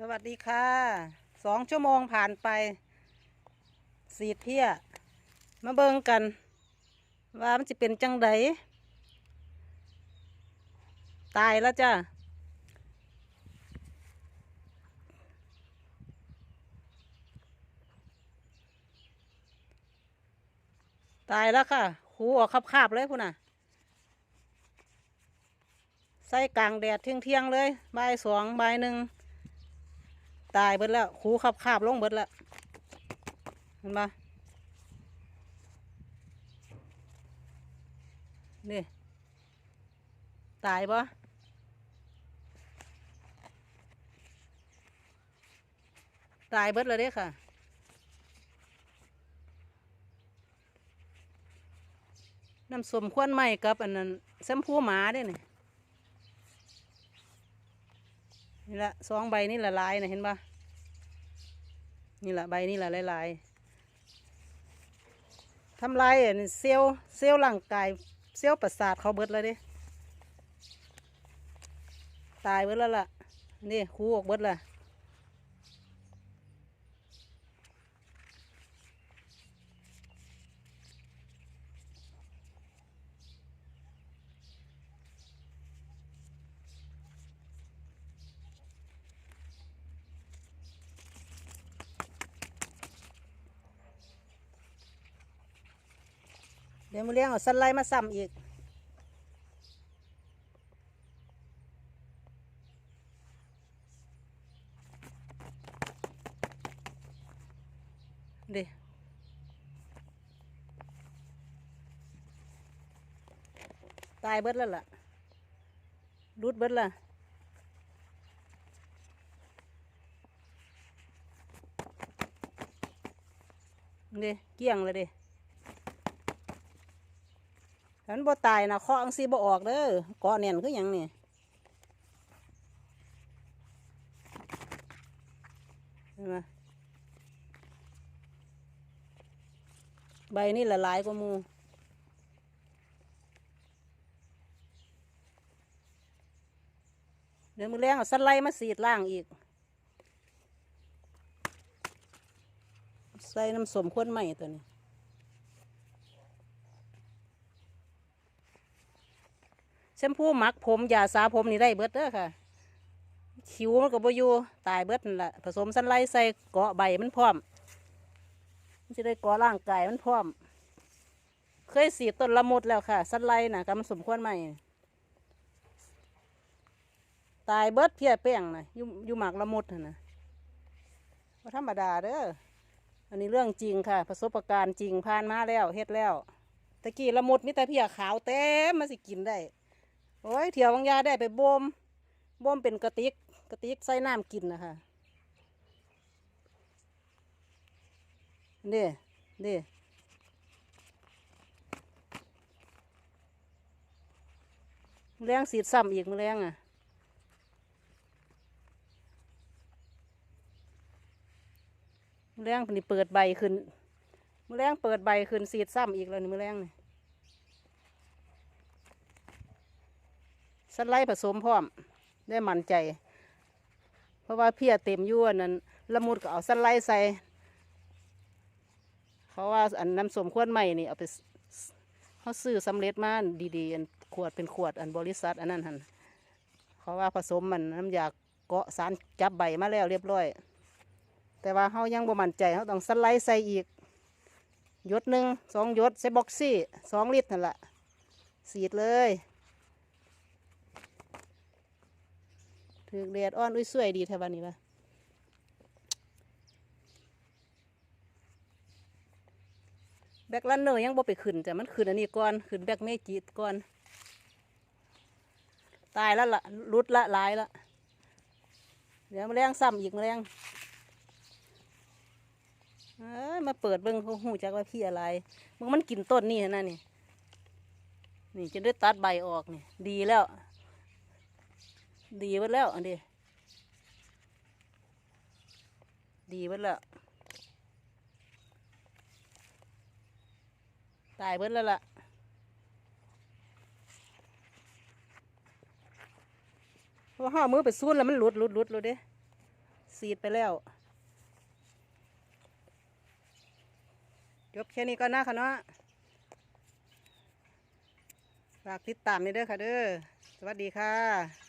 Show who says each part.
Speaker 1: สวัสดีค่ะสองชั่วโมงผ่านไป สีดเพียมาเบิ่งกัน ว่ามันจะเป็นจังไดตายแล้วจ้าตายแล้วค่ะหูออกคาบๆเลยพุ่นน่ะ ใส่กลางแดดเที่ยงๆเลย ใบสองใบหนึ่ง ตายเบิดแล้วคูขับคาบลงเบิดแล้วเห็นปะนี่ ตายปะตายเบิดเลยเด้ค่ะน้ำสมควนไหมกับอันนั้นแซมพูหมาเด้นี่ นี่ละสองใบนี่ละลายนะเห็นปะนี่ละใบนี่ละลายลายๆทำลายอันนี้เซลล์เซลล์ร่างกายเซลล์ประสาทเขาเบิดเลยดิตายเบิดแล้วล่ะนี่คูออกเบิดละ ดี๋ยวมาเลี้ยงเอาสไลด์มาซ้ำอีกดิตายเบิดแล้วล่ะรุดเบิดล่ะดิเกลี้ยงเลยดิ ฉันบ่ตายนะเคาะอังซีบ่ออกเด้อเกาะเนี่ยคือหยังนี่เห็นไหมใบนี่ละลายกว่ามูเดี๋ยวมือแรงเอาสไลด์มาสีดล่างอีก ใส่น้ำสมข้นใหม่ตัวนี้ แช มพูหมักผมยาสาผมนี่ได้เบิดเด้อค่ะ คิวมันก็บ่อยู่ตายเบิดนั่นละผสมสันไลใส่เกาะใบมันพร้อมมันจะได้เกาะร่างกายมันพร้อม เคยสีต้นละมุดแล้วค่ะ สันไลน่ะกำสมควรไหมตายเบิดเพียแป้งน่ะอยู่อยู่หมากละมุดน่ะนะว่าธรรมดาเด้ออันนี้เรื่องจริงค่ะ ประสบการณ์จริงผ่านมาแล้วเฮ็ดแล้วตะกี้ละมุดมีแต่เพียขาวเต็มมาสิกินได้ โอ้ยเถียวบางยาได้ไปบ่มบ่มเป็นกระติกกระติกใส่น้ำกินนะคะนี่นี่มอแรงสีดซ้ำอีกมอแรงอะมอแรงนนี่เปิดใบขึ้นมอแรงเปิดใบขึ้นสีดซ้ำอีกแล้วนี่มอแรงนี่ สไลด์ผสมพร้อมได้มั่นใจ เพราะว่าเพียเต็มยั่วนั้นละมุดก็เอาสไลด์ใส่เพราะว่าอันน้ำสมขวดใหม่นี่เอาไปเขาซื้อสำเร็จมาดีๆอันขวดเป็นขวดอันบริษัทอันนั้นหันเขาะว่าผสมมันน้ำยาเกาะสารจับใบมาแล้วเรียบร้อย แต่ว่าเขายังบ่มั่นใจเขาต้องสไลด์ใส่อีกยดหนึ่งสองยดใส่บ็อกซี่สองลิตรนั่นแหละสีดเลย ถือแดดอ่อนอุ้ยสวยดีแถวบ้านนี้ปะแบกลันเนอร์ยังบ่ไปขึ้นแต่มันขึ้นอันนี้ก่อนขึ้นแบกเมจิตก่อน ตายแล้วละรุดละลายละเดี๋ยวมาแรงซ้ำอีกมาแรงเอ้ยมาเปิดเบิ้งเขาหูจักว่าพี่อะไรมึงมันกินต้นนี่นะนี่นี่จะได้ตัดใบออกนี่ดีแล้ว ดีเบิดแล้วอันนี้ดีเบิดแล้วตายเบิดแล้วล่ะเพราะว่าห้ามือไปซูนแล้วมันหลุดหลุดหลุดเลยเด้ซีดไปแล้วจบแค่นี้ก็น่าค่ะเนาะฝากติดตามนี่เด้อค่ะเด้อ สวัสดีค่ะ